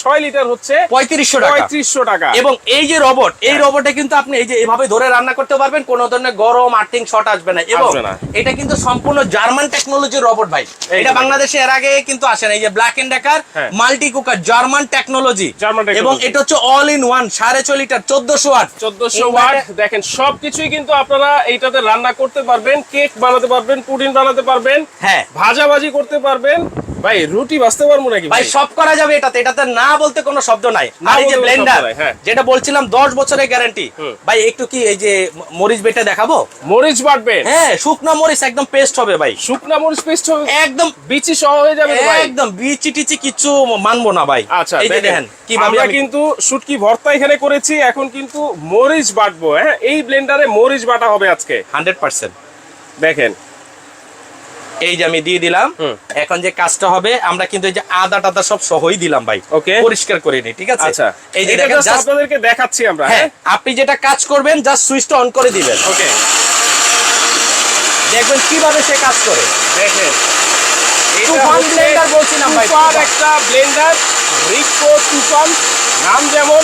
ছয় লিটার হচ্ছে পঁয়ত্রিশশো টাকা। পঁয়ত্রিশশো টাকা। এবং এই যে রবট এই হ্যাঁ। রবটে কিন্তু আপনি এই যে এভাবে ধরে রান্না করতে পারবেন কোনো ধরনের গরম আর্থিং শর্ট আসবে না। এবং আসবে না। এটা কিন্তু সম্পূর্ণ জার্মান টেকনোলজির রবট ভাই। এটা বাংলাদেশে এর আগে কিন্তু আসে না। এই যে ব্ল্যাক এন্ড ডেকার হ্যাঁ। মাল্টি কুকার জার্মান টেকনোলজি এবং এটা হচ্ছে অল ইন ওয়ান সাড়ে ছয় লিটার চোদ্দশো ওয়াট চোদ্দশো ওয়াট দেখেন সবকিছুই কিন্তু আপনারা এইটাতে রান্না করতে পারবেন কেক বানাতে পারবেন পুডিং বানাতে পারবেন হ্যাঁ। ভাজাভাজি করতে পারবেন। ভাই রুটি বাঁচতে পারব নাকি ভাই সব করা যাবে এটাতে। এটাতে না বলতে কোনো শব্দ নাই। আর এই যে ব্লেন্ডার হ্যাঁ। যেটা বলছিলাম দশ বছরের গ্যারান্টি ভাই একটু কি এই যে মরিচ বেটে দেখাবো? মরিচ বাটবেন হ্যাঁ শুকনো মরিচ একদম পেস্ট হবে ভাই। শুকনা মরিচ পেস্ট হবে? একদম বিচি সহ হয়ে যাবে ভাই? একদম বিচি টিচি কিচ্ছু মানবো না ভাই। আচ্ছা এই যে দেখেন কীভাবে আমরা আমি- কিন্তু শুটকি ভর্তা এখানে করেছি এখন কিন্তু মরিচ বাটবো হ্যাঁ? এই ব্লেন্ডারে মরিচ বাটা হবে আজকে। 100% দেখেন এই যে আমি দিয়ে দিলাম। এখন যে কাজটা হবে আমরা কিন্তু এই যে আদা টাদা সব সহই দিলাম ভাই। Okay. পরিষ্কার করে নি ঠিক আছে? আচ্ছা। এই যে দেখেন আপনাদেরকে দেখাচ্ছি আমরা হ্যাঁ হ্যাঁ? আপনি যেটা কাজ করবেন জাস্ট সুইচটা অন করে দিবেন। ওকে। দেখবেন কীভাবে সে কাজ করে। দেখেন। তুফান হচ্ছে blender বলছিলাম ভাই। একটা ব্লেন্ডার রিকো তুফান নাম যেমন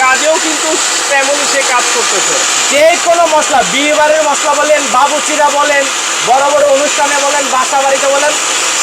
কাজেও কিন্তু তেমনই সে কাজ করতেছে। যে কোনো মশলা বিয়ে বাড়ির মশলা বলেন, বাবুচিরা বলেন, বড় বড় অনুষ্ঠানে বলেন বাসা বাড়িতে বলেন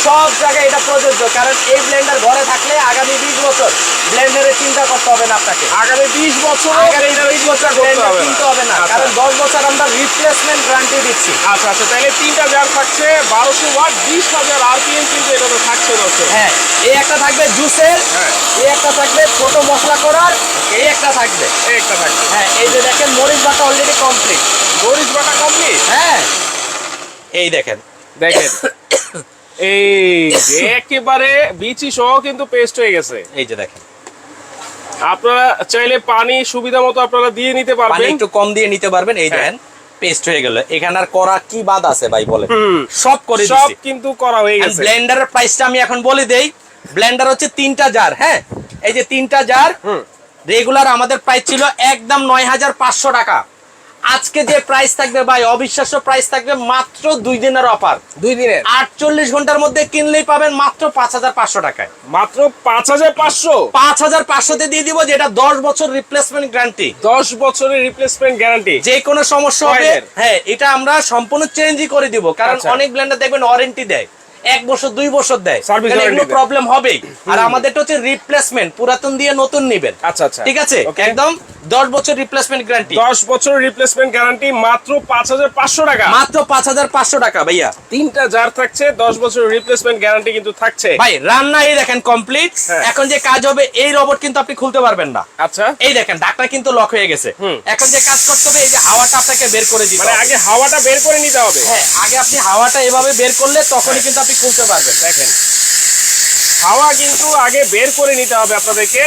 সব জায়গায় এটা প্রযোজ্য কারণ এই ব্লেন্ডার ঘরে থাকলে আগামী বিশ বছর ব্লেন্ডারের চিন্তা করতে হবে না আপনাকে। আগামী বিশ বছর আগামী বিশ বছর ব্লেন্ডার কিনতে হবে না আচ্ছা। কারণ দশ বছর আমরা রিপ্লেসমেন্ট গ্যারান্টি দিচ্ছি। আচ্ছা আচ্ছা তাহলে তিনটা জার থাকছে বারোশো ওয়াট বিশ হাজার আর আরপিএম কিন্তু এটা তো থাকছে দর্শক হ্যাঁ এই একটা থাকবে জুসের হ্যাঁ। এই একটা থাকবে ছোট মশলা করার এই একটা থাকবে। এই একটা থাকবে। হ্যাঁ এই যে দেখেন মরিচ বাটা অলরেডি কমপ্লিট মরিচ বাটা কমপ্লিট হ্যাঁ। এই দেখেন দেখেন। এই একেবারে বিচি সহ কিন্তু পেস্ট হয়ে গেছে। এই যে দেখেন। আপনারা চাইলে পানি সুবিধা মতো আপনারা দিয়ে নিতে পারবেন। একটু কম দিয়ে নিতে পারবেন এই হ্যাঁ। দেখেন পেস্ট হয়ে গেল। এখানে আর করা কি বাদ আছে ভাই বলে সব করে সব কিন্তু করা হয়ে গেছে। ব্লেন্ডারের প্রাইসটা আমি এখন বলে দেই ব্লেন্ডার হচ্ছে তিনটা জার হ্যাঁ? এই যে তিনটা জার হুম। রেগুলার আমাদের প্রাইস ছিল একদম নয় হাজার পাঁচশো টাকা। আজকে যে প্রাইস থাকবে ভাই অবিশ্বাস্য প্রাইস থাকবে মাত্র দুই দিনের অফার দুই দিনের? আটচল্লিশ ঘণ্টার মধ্যে কিনলেই পাবেন মাত্র পাঁচ হাজার পাঁচশো টাকায়। মাত্র পাঁচ হাজার পাঁচশো? পাঁচ হাজার পাঁচশোতে দিয়ে দিব যেটা দশ বছর রিপ্লেসমেন্ট গ্যারান্টি দশ বছরের রিপ্লেসমেন্ট গ্যারান্টি যে কোনো সমস্যা হবে? হ্যাঁ এটা আমরা সম্পূর্ণ চেঞ্জই করে দিব কারণ আচ্ছা। অনেক ব্লেন্ডার দেখবেন ওয়ারেন্টি দেয়। এক বছর দুই বছর দেয়। তাহলে এগুলো প্রবলেম হবেই। আর আমাদেরটা হচ্ছে রিপ্লেসমেন্ট পুরাতন দিয়ে নতুন নিবেন। আচ্ছা আচ্ছা। ঠিক আছে? একদম দশ বছর রিপ্লেসমেন্ট গ্যারান্টি দশ বছর রিপ্লেসমেন্ট গ্যারান্টি মাত্র পাঁচ হাজার পাঁচশো টাকা। মাত্র পাঁচ হাজার পাঁচশো টাকা ভাইয়া। তিনটা জার থাকছে দশ বছর রিপ্লেসমেন্ট গ্যারান্টি কিন্তু থাকছে। ভাই রান্না এই দেখেন কমপ্লিট হ্যাঁ। এখন যে কাজ হবে এই রোবট কিন্তু আপনি খুলতে পারবেন না। আচ্ছা। এই দেখেন ডাক্তার কিন্তু লক হয়ে গেছে। এখন যে কাজ করতে হবে এই যে হাওয়াটা আপনাকে বের করে দিতে মানে আগে হাওয়াটা বের করে নিতে হবে। হ্যাঁ আগে আপনি হাওয়াটা এভাবে বের করলে তখনই কিন্তু আপনি খুলতে পারবেন দেখেন। হাওয়া কিন্তু আগে বের করে নিতে হবে আপনাদেরকে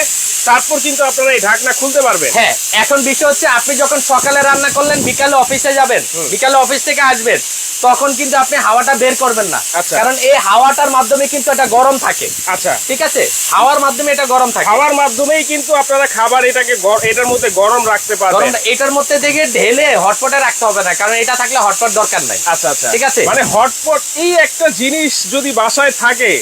তারপর কিন্তু আপনারা এই ঢাকনা খুলতে পারবেন। হ্যাঁ এখন বিষয় হচ্ছে আপনি যখন সকালে রান্না করলেন বিকালে অফিসে যাবেন বিকালে অফিস থেকে আসবেন তখন কিন্তু আপনি হাওয়াটা বের করবেন না। আচ্ছা। কারণ এই হাওয়াটার মাধ্যমে কিন্তু এটা গরম থাকে। আচ্ছা। ঠিক আছে? হাওয়ার মাধ্যমে এটা গরম থাকে। খাওয়ার মাধ্যমেই কিন্তু আপনারা খাবার এটাকে এটার মধ্যে গরম রাখতে পারবেন। এটার মধ্যে থেকে ঢেলে হটপটে রাখতে হবে না কারণ এটা থাকলে হটপট দরকার নাই। আচ্ছা আচ্ছা। ঠিক আছে। মানে হটপট এই একটা জিনিস যদি বাসায় থাকে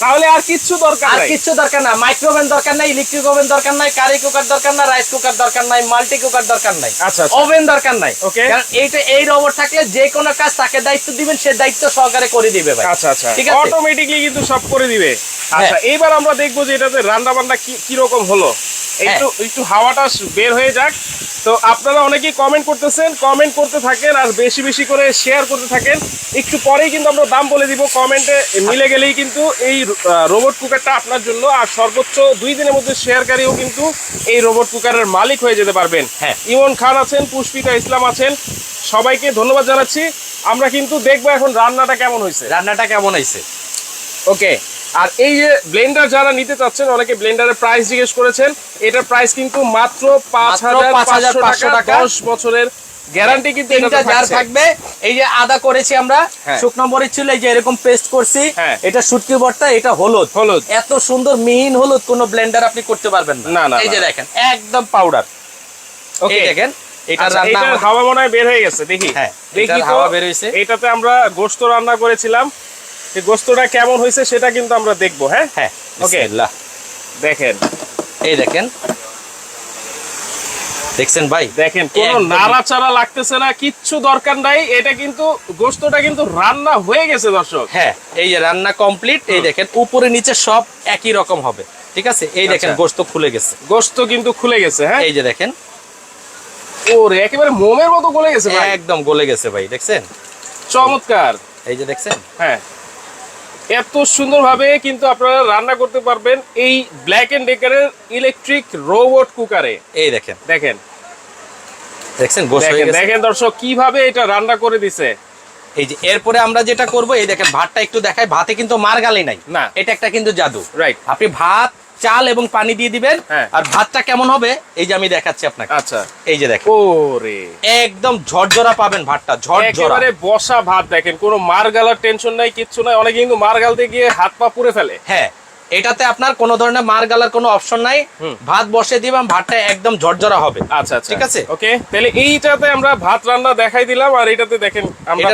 তাহলে আর কিচ্ছু দরকার আর কিচ্ছু দরকার না। মাইক্রোওভেন দরকার নাই ইলেকট্রিক ওভেন দরকার নাই কারি কুকার দরকার না রাইস কুকার দরকার নাই মাল্টি কুকার দরকার নাই। আচ্ছা, আচ্ছা। ওভেন দরকার নাই। ওকে কারণ এইটা এই রোবট থাকলে যে কোনো কাজ তাকে দায়িত্ব দিবেন সে দায়িত্ব সহকারে করে দিবে ভাই। আচ্ছা আচ্ছা। ঠিক আছে? অটোমেটিকলি কিন্তু সব করে দিবে। আচ্ছা এইবার আমরা দেখব যে এটাতে রান্না বান্না কি কীরকম হলো। একটু একটু হাওয়াটা বের হয়ে যাক। তো আপনারা অনেকেই কমেন্ট করতেছেন কমেন্ট করতে থাকেন আর বেশি বেশি করে শেয়ার করতে থাকেন। একটু পরেই কিন্তু আমরা দাম বলে দিব। কমেন্টে মিলে গেলেই কিন্তু এই রোবট কুকারটা আপনার জন্য আর সর্বোচ্চ দুই দিনের মধ্যে শেয়ারকারীও কিন্তু এই রোবট কুকারের মালিক হয়ে যেতে পারবেন। হ্যাঁ। ইমন খান আছেন পুষ্পিতা ইসলাম আছেন। সবাইকে ধন্যবাদ জানাচ্ছি। আমরা কিন্তু দেখব এখন রান্নাটা কেমন হয়েছে। রান্নাটা কেমন হয়েছে? ওকে আর এই যে ব্লেন্ডার যারা নিতে চাচ্ছেন অনেকে ব্লেন্ডারের প্রাইস জিজ্ঞেস করেছেন। এটার প্রাইস কিন্তু মাত্র পাঁচ হাজার পাঁচশো 5,500 টাকা। দশ বছরের গ্যারান্টি কিন্তু তিনটা এটাতে থাকবে। এই যে আদা করেছি আমরা হ্যাঁ। শুকনো মরিচ ছিল এই যে এরকম পেস্ট করছি হ্যাঁ। এটা শুটকি ভর্তা এটা হলুদ। হলুদ। এত সুন্দর মিহিন হলুদ কোন ব্লেন্ডার আপনি করতে পারবেন না, এই যে দেখেন একদম পাউডার ওকে। দেখেন এটার হাওয়া মনে হয় বের হয়ে গেছে দেখি। হ্যাঁ, দেখি হাওয়া বের হয়েছে। এটাতে আমরা গোস্ত রান্না করেছিলাম। এই গোস্তটা কেমন হয়েছে সেটা কিন্তু আমরা দেখব হ্যাঁ? হ্যাঁ ওকে দেখেন। এই দেখেন। দেখছেন ভাই? দেখেন কোনো নাড়াচাড়া লাগতেছে না কিচ্ছু দরকার নাই। এটা কিন্তু গোস্তটা কিন্তু রান্না হয়ে গেছে দর্শক। হ্যাঁ এই যে রান্না কমপ্লিট এই দেখেন উপরে নিচে সব একই রকম হবে। ঠিক আছে? এই দেখেন আচ্ছা। গোস্ত খুলে গেছে। গোস্ত কিন্তু খুলে গেছে হ্যাঁ? এই যে দেখেন ওরে একেবারে মোমের মতো গলে গেছে ভাই। একদম গলে গেছে ভাই দেখছেন? চমৎকার। এই যে দেখছেন? হ্যাঁ। এত সুন্দরভাবে কিন্তু আপনারা রান্না করতে পারবেন এই ব্ল্যাক এন্ড ডেকারের ইলেকট্রিক রোবট কুকারে এই দেখেন। দেখেন। দেখছেন? দেখেন দর্শক কীভাবে এটা রান্না করে দিছে। এই যে এরপরে আমরা যেটা করব এই দেখেন ভাতটা একটু দেখাই। ভাতে কিন্তু মার গালি নাই। না। এটা একটা কিন্তু জাদু। রাইট আপনি ভাত চাল এবং পানি দিয়ে দিবেন। হ্যাঁ। আর ভাতটা কেমন হবে? এই যে আমি দেখাচ্ছি আপনাকে। আচ্ছা। এই যে দেখেন। ওরে। একদম ঝরঝরা পাবেন ভাতটা ঝরঝরা। রে বসা ভাত দেখেন কোনো মার গালার টেনশন নাই কিচ্ছু নাই। অনেকে কিন্তু মার গালতে গিয়ে হাত পা পুড়ে ফেলে। হ্যাঁ। এটাতে আপনার কোনো ধরনের মার গালার কোনো অপশন নাই। ভাত বসে দিবাম ভাতটা একদম ঝরঝরা হবে। আচ্ছা আচ্ছা। ঠিক আছে? ওকে তাহলে এইটাতে আমরা ভাত রান্না দেখাই দিলাম আর এটাতে দেখেন আমরা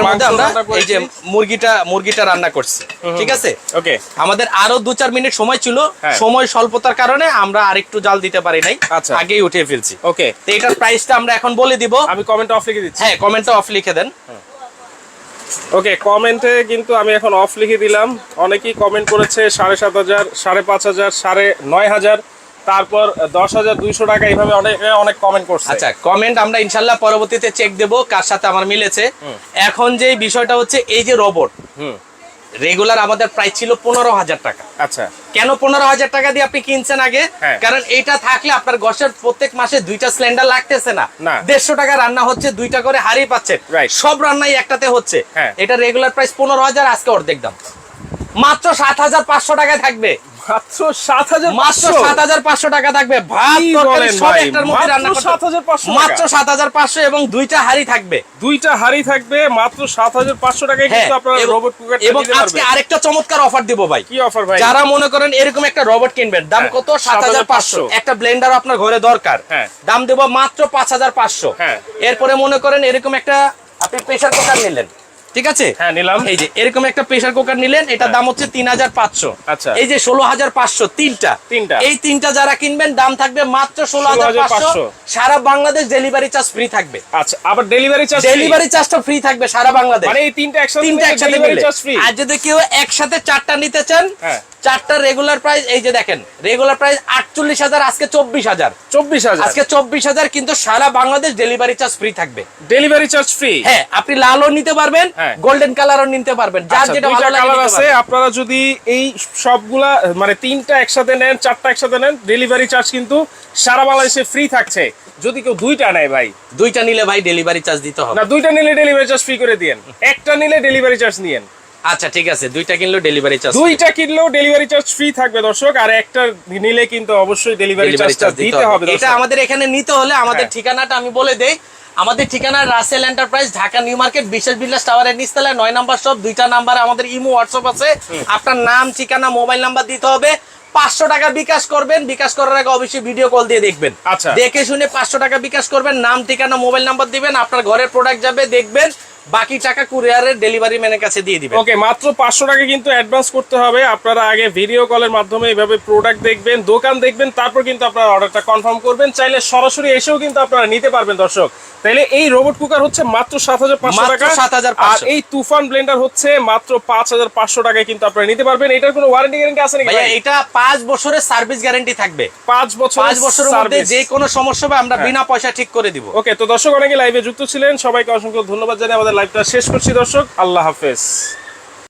এই যে মুরগিটা মুরগিটা রান্না করছি। ঠিক আছে? ওকে। আমাদের আরও দু চার মিনিট সময় ছিল। হ্যাঁ। সময় স্বল্পতার কারণে আমরা আরেকটু জাল দিতে পারি নাই। আচ্ছা। আগেই উঠিয়ে ফেলছি। ওকে। তো এটার প্রাইসটা আমরা এখন বলে দিব। আমি কমেন্ট অফ লিখে দিচ্ছি। হ্যাঁ কমেন্টটা অফ লিখে দেন। ওকে কমেন্টে কিন্তু আমি এখন অফ লিখে দিলাম। অনেকেই কমেন্ট করেছে সাড়ে সাত হাজার সাড়ে পাঁচ হাজার সাড়ে নয় হাজার তারপর দশ হাজার দুইশো টাকা এইভাবে অনেক অনেক কমেন্ট করছে। আচ্ছা কমেন্ট আমরা ইনশাল্লাহ পরবর্তীতে চেক দেব কার সাথে আমার মিলেছে। এখন যে বিষয়টা হচ্ছে এই যে রোবট হুম। রেগুলার আমাদের প্রাইস ছিল পনেরো হাজার টাকা। আচ্ছা। কেন পনেরো হাজার টাকা দিয়ে আপনি কিনছেন আগে? হ্যাঁ। কারণ এটা থাকলে আপনার গসের প্রত্যেক মাসে দুইটা সিলিন্ডার লাগতেছে না। দেড়শো টাকা রান্না হচ্ছে দুইটা করে হারি পাচ্ছে। সব রান্নাই একটাতে হচ্ছে। হ্যাঁ। এটা রেগুলার প্রাইস পনেরো হাজার আজকে অর্ধেক দাম। মাত্র সাত হাজার পাঁচশো টাকায় থাকবে। মাত্র সাত হাজার মাত্র সাত হাজার পাঁচশো টাকা থাকবে। ভাত কি তরকারি বলেন সব একটার মধ্যে রান্না মাত্র করতে- 7,500 মাত্র সাত হাজার পাঁচশো এবং দুইটা হাড়ি থাকবে। দুইটা হাড়ি থাকবে মাত্র সাত হাজার পাঁচশো টাকায় হ্যাঁ, কিন্তু আপনারা রোবট কুকার এবং আজকে আরেকটা চমৎকার অফার দিব ভাই। কি অফার ভাই? যারা মনে করেন এরকম একটা রোবট কিনবেন দাম হ্যাঁ, কত? সাত হাজার পাঁচশো। একটা ব্লেন্ডার আপনার ঘরে দরকার। হ্যাঁ। দাম দেবো মাত্র পাঁচ হাজার পাঁচশো। এরপরে মনে করেন এরকম একটা আপনি প্রেসার কুকার নিলেন। ঠিক আছে? হ্যাঁ নিলাম। এই যে এরকম একটা প্রেসার কুকার নিলেন এটা দাম হচ্ছে তিন হাজার পাঁচশো। আচ্ছা। এই যে ষোলো হাজার পাঁচশো তিনটা। তিনটা। এই তিনটা যারা কিনবেন দাম থাকবে মাত্র ষোলো হাজার পাঁচশো। 16,500 সারা বাংলাদেশ ডেলিভারি চার্জ ফ্রি থাকবে। আচ্ছা আবার ডেলিভারি চার্জ ডেলিভারি চার্জটা ফ্রি থাকবে সারা বাংলাদেশ। মানে এই তিনটা একসাথে তিনটা একসাথে ডেলিভারি চার্জ ফ্রি আর যদি কেউ একসাথে চারটা নিতে চান হ্যাঁ। চারটা রেগুলার প্রাইস এই যে দেখেন রেগুলার প্রাইস আটচল্লিশ হাজার আজকে চব্বিশ হাজার। চব্বিশ হাজার? আজকে চব্বিশ হাজার কিন্তু সারা বাংলাদেশ ডেলিভারি চার্জ ফ্রি থাকবে। ডেলিভারি চার্জ ফ্রি হ্যাঁ আপনি লালও নিতে পারবেন হ্যাঁ। গোল্ডেন কালারও নিতে পারবেন। যার যেটা ভালো লাগে কালার আছে আপনারা যদি এই সবগুলা মানে তিনটা একসাথে নেন চারটা একসাথে নেন ডেলিভারি চার্জ কিন্তু সারা বাংলাদেশে ফ্রি থাকছে। যদি কেউ দুইটা নেয় ভাই। দুইটা নিলে ভাই ডেলিভারি চার্জ দিতে হবে। না দুইটা নিলে ডেলিভারি চার্জ ফ্রি করে দিয়েন। একটা নিলে ডেলিভারি চার্জ নিয়েন। আচ্ছা ঠিক আছে দুইটা কিনলেও ডেলিভারি চার্জ দুইটা কিনলেও ডেলিভারি চার্জ ফ্রি থাকবে দর্শক আর একটা নিলে কিন্তু অবশ্যই ডেলিভারি চার্জটা চার্জ দিতে হবে। এটা আমাদের এখানে নিতে হলে আমাদের হ্যাঁ। ঠিকানাটা আমি বলে দেই। আমাদের ঠিকানা Rasel enterprise Dhaka new market বিশেষ বিল্লাস টাওয়ারের নিচতলায় নয় নাম্বার সব দুইটা নাম্বার আমাদের ইমো হোয়াটসঅ্যাপ আছে। আপনার নাম ঠিকানা মোবাইল নাম্বার দিতে হবে। পাঁচশো টাকা বিকাশ করবেন। বিকাশ করার আগে অবশ্যই ভিডিও কল দিয়ে দেখবেন। আচ্ছা। দেখে শুনে পাঁচশো টাকা বিকাশ করবেন। নাম ঠিকানা মোবাইল নাম্বার দিবেন। আপনার ঘরের প্রোডাক্ট যাবে দেখবেন। বাকি টাকা কুরিয়ারের ডেলিভারি ম্যানের কাছে দিয়ে দিবেন। ওকে মাত্র পাঁচশো টাকা কিন্তু অ্যাডভান্স করতে হবে। আপনারা আগে ভিডিও কলের মাধ্যমে এইভাবে প্রোডাক্ট দেখবেন দোকান দেখবেন তারপর কিন্তু আপনারা অর্ডারটা কনফার্ম করবেন। চাইলে সরাসরি এসেও কিন্তু আপনারা নিতে পারবেন দর্শক। তাইলে এই রোবট কুকার হচ্ছে মাত্র সাত হাজার পাঁচশো টাকা। 7,500 আর এই তুফান ব্লেন্ডার হচ্ছে মাত্র পাঁচ হাজার পাঁচশো টাকায় কিন্তু আপনারা নিতে পারবেন। এটার কোনো ওয়ারেন্টি গ্যারেন্টি আছে নাকি ভাই? এটা পাঁচ বছরের সার্ভিস গ্যারান্টি থাকবে। পাঁচ বছর পাঁচ বছরের মধ্যে যে কোনো সমস্যা হবে আমরা বিনা পয়সা ঠিক করে দিব। ওকে তো দর্শক অনেকে লাইভে যুক্ত ছিলেন। সবাইকে অসংখ্য ধন্যবাদ জানিয়ে আমাদের লাইভটা শেষ করছি দর্শক আল্লাহ হাফেজ।